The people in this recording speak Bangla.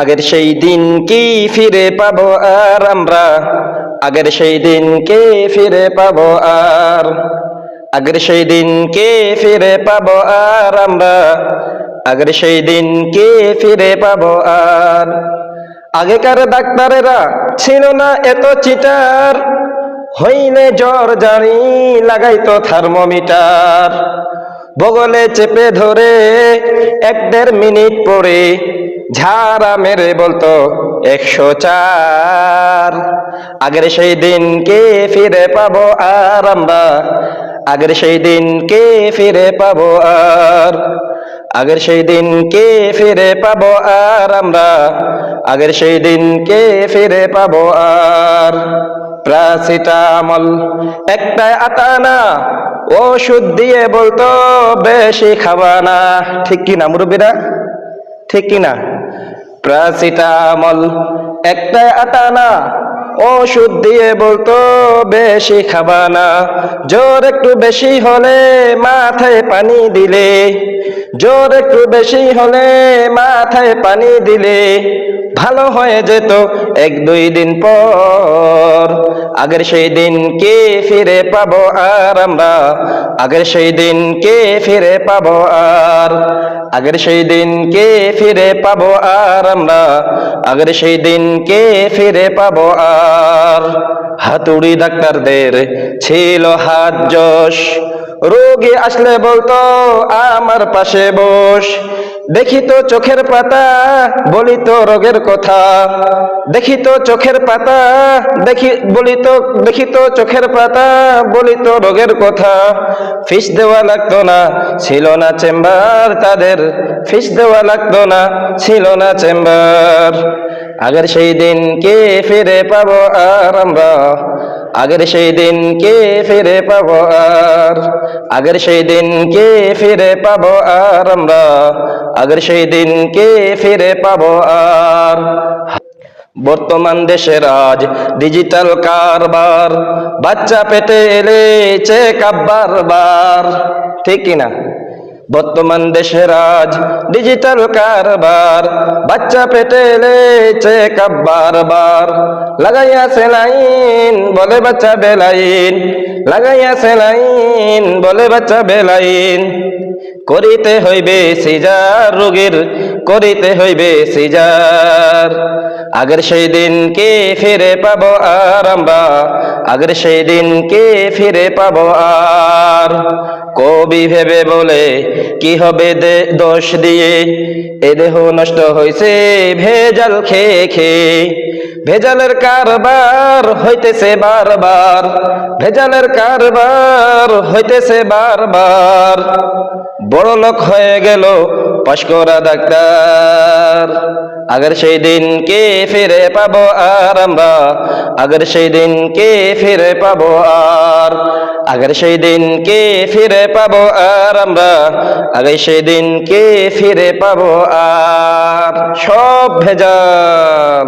আগের সেই দিন কি ফিরে পাবো আর আমরা? আগের সেই দিন কে ফিরে পাবো আর? আগের সেই দিন কে ফিরে পাবো আর আমরা? আগের সেই দিন কে ফিরে পাবো আর? আগেকার ডাক্তারেরা ছিল না এত চিটার। হইলে জ্বর জানি লাগাইতো থার্মোমিটার। বগলে চেপে ধরে এক দেড় মিনিট পরে ঝাড়া মেরে বলতো, একশো চার। আগের সেই দিন কে ফিরে পাবো আর আমরা, আগের সেই দিন কে ফিরে পাবো আর, আগের সেই দিন কে ফিরে পাবো আর আমরা, আগের সেই দিন কে ফিরে পাবো আর। প্রাসিটামল একটা আতানা ওষুধ দিয়ে বলতো, বেশি খাবা না। ঠিক কি না মুরব্বীরা? ঠিক কি না প্রাসিটামল, একটা আটানা ওষুধ দিয়ে বলতো, বেশি খাবা না। জ্বর একটু বেশি হলে মাথায় পানি দিলে। জ্বর একটু বেশি হলে মাথায় পানি দিলে। ভালো হয়ে যেত এক দুই দিন পর। আগের সেই দিন কে ফিরে পাবো আর আমরা? আগের সেই দিন কে ফিরে পাবো আর? আগের সেই দিন কে ফিরে পাব আর আমরা? আগের সেই দিন কে ফিরে পাব আর? হাতুড়ি ডাক্তারদের ছিল হাত যশ রোগী আসলে বলতো, আমার পাশে বস। দেখি তো চোখের পাতা, বলি তো রোগের কথা। দেখি তো চোখের পাতা, দেখি, বলি তো, দেখি তো চোখের পাতা, বলি তো রোগের কথা। ফিস দেওয়া লাগতো না, ছিল না চেম্বার তাদের। ফিস দেওয়া লাগতো না, ছিল না চেম্বার। আগের সেই দিন কে ফিরে পাবো আর আমরা? আগের সেই দিন কে ফিরে পাবো আর? আগের সেই দিন কে ফিরে পাবো আর আমরা? আগের সেই দিনকে ফিরে পাবো আর। বর্তমান দেশের আজ ডিজিটাল কারবার, বাচ্চা পেটে এলে চেক বার। ঠিক কিনা বর্তমান দেশের আজ ডিজিটাল কারবার, বাচ্চা পেটে চেক বারবার লাগাইয়া সেলাইন বলে বাচ্চা বেলাইন। লাগাইয়া সেলাইন বলে বাচ্চা বেলাইন। করিতে হইবে সিজার রোগীর, করিতে হইবে সিজার। আগের সেই দিন কে ফিরে পাব আর আমরা? আগের সেই দিন কে ফিরে পাব আর? কবি ভেবে বলে কি হবে দোষ দিয়ে? এ দেহ নষ্ট হয়েছে ভেজাল খেয়ে খেয়ে। ভেজালের কারবার হইতেছে বারবার। ভেজালের কারবার হইতেছে বারবার। বড় লোক হয়ে গেল পাশকরা ডাক্তার। আগের সেই দিন কে ফিরে পাবো আর আমরা আগর সেই দিন কে ফিরে পাবো আর? আগর সেই দিন কে ফিরে পাবো আর আমরা আগে সেই দিন কে ফিরে পাবো আর? সব ভেজাল।